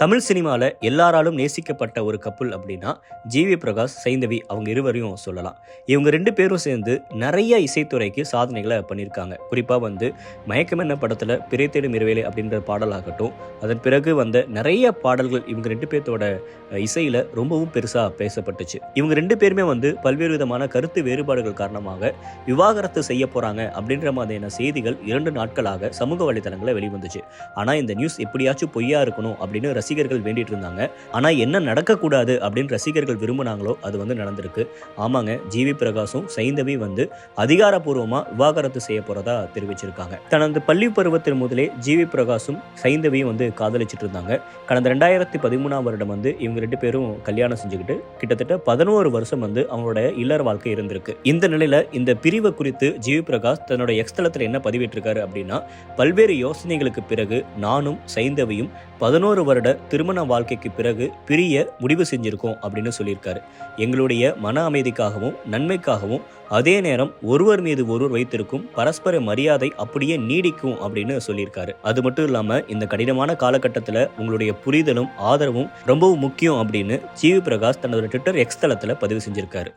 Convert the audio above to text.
தமிழ் சினிமாவில் எல்லாராலும் நேசிக்கப்பட்ட ஒரு கப்புள் அப்படின்னா ஜிவி பிரகாஷ் சைந்தவி அவங்க இருவரையும் சொல்லலாம். இவங்க ரெண்டு பேரும் சேர்ந்து நிறைய இசைத்துறைக்கு சாதனைகளை பண்ணியிருக்காங்க. குறிப்பாக வந்து மயக்கமென்ன படத்தில் பிறை இரவேலை அப்படின்ற பாடலாகட்டும் அதன் பிறகு வந்த நிறைய பாடல்கள் இவங்க ரெண்டு பேர்த்தோட இசையில் ரொம்பவும் பெருசாக பேசப்பட்டுச்சு. இவங்க ரெண்டு பேருமே வந்து பல்வேறு விதமான கருத்து வேறுபாடுகள் காரணமாக விவாகரத்து செய்ய போகிறாங்க அப்படின்ற மாதிரியான செய்திகள் இரண்டு நாட்களாக சமூக வலைதளங்களில் வெளிவந்துச்சு. ஆனால் இந்த நியூஸ் எப்படியாச்சும் பொய்யா இருக்கணும் அப்படின்னு ரசிகர்கள் வேண்டிட்டு இருந்தாங்க. ஆனால் என்ன நடக்கக்கூடாது அப்படின்னு ரசிகர்கள் விரும்பினாங்களோ அது வந்து நடந்திருக்கு. ஆமாங்க ஜிவி பிரகாஷும் சைந்தவி வந்து அதிகாரப்பூர்வமாக விவாகரத்து செய்ய போகிறதா தெரிவிச்சிருக்காங்க. தனது பள்ளி பருவத்தின் முதலே ஜிவி பிரகாஷும் சைந்தவியும் வந்து காதலிச்சிட்டு இருந்தாங்க. கடந்த ரெண்டாயிரத்தி பதிமூணாம் வருடம் வந்து இவங்க ரெண்டு பேரும் கல்யாணம் செஞ்சுக்கிட்டு கிட்டத்தட்ட பதினோரு வருஷம் வந்து அவங்களோட இல்லற வாழ்க்கை இருந்திருக்கு. இந்த நிலையில இந்த பிரிவை குறித்து ஜிவி பிரகாஷ் தன்னோட எக்ஸ்தலத்தில் என்ன பதிவிட்டிருக்காரு அப்படின்னா பல்வேறு யோசனைகளுக்கு பிறகு நானும் சைந்தவியும் பதினோரு வருட திருமண வாழ்க்கைக்கு பிறகு பிரிய முடிவு செஞ்சுருக்கோம் அப்படின்னு சொல்லியிருக்காரு. எங்களுடைய மன அமைதிக்காகவும் நன்மைக்காகவும் அதே நேரம் ஒருவர் மீது ஒருவர் வைத்திருக்கும் பரஸ்பர மரியாதை அப்படியே நீடிக்கும் அப்படின்னு சொல்லியிருக்காரு. அது மட்டும் இல்லாமல் இந்த கடினமான காலகட்டத்தில் உங்களுடைய புரிதலும் ஆதரவும் ரொம்பவும் முக்கியம் அப்படின்னு ஜிவி பிரகாஷ் தன்னோட ட்விட்டர் எக்ஸ் தளத்தில் பதிவு செஞ்சிருக்காரு.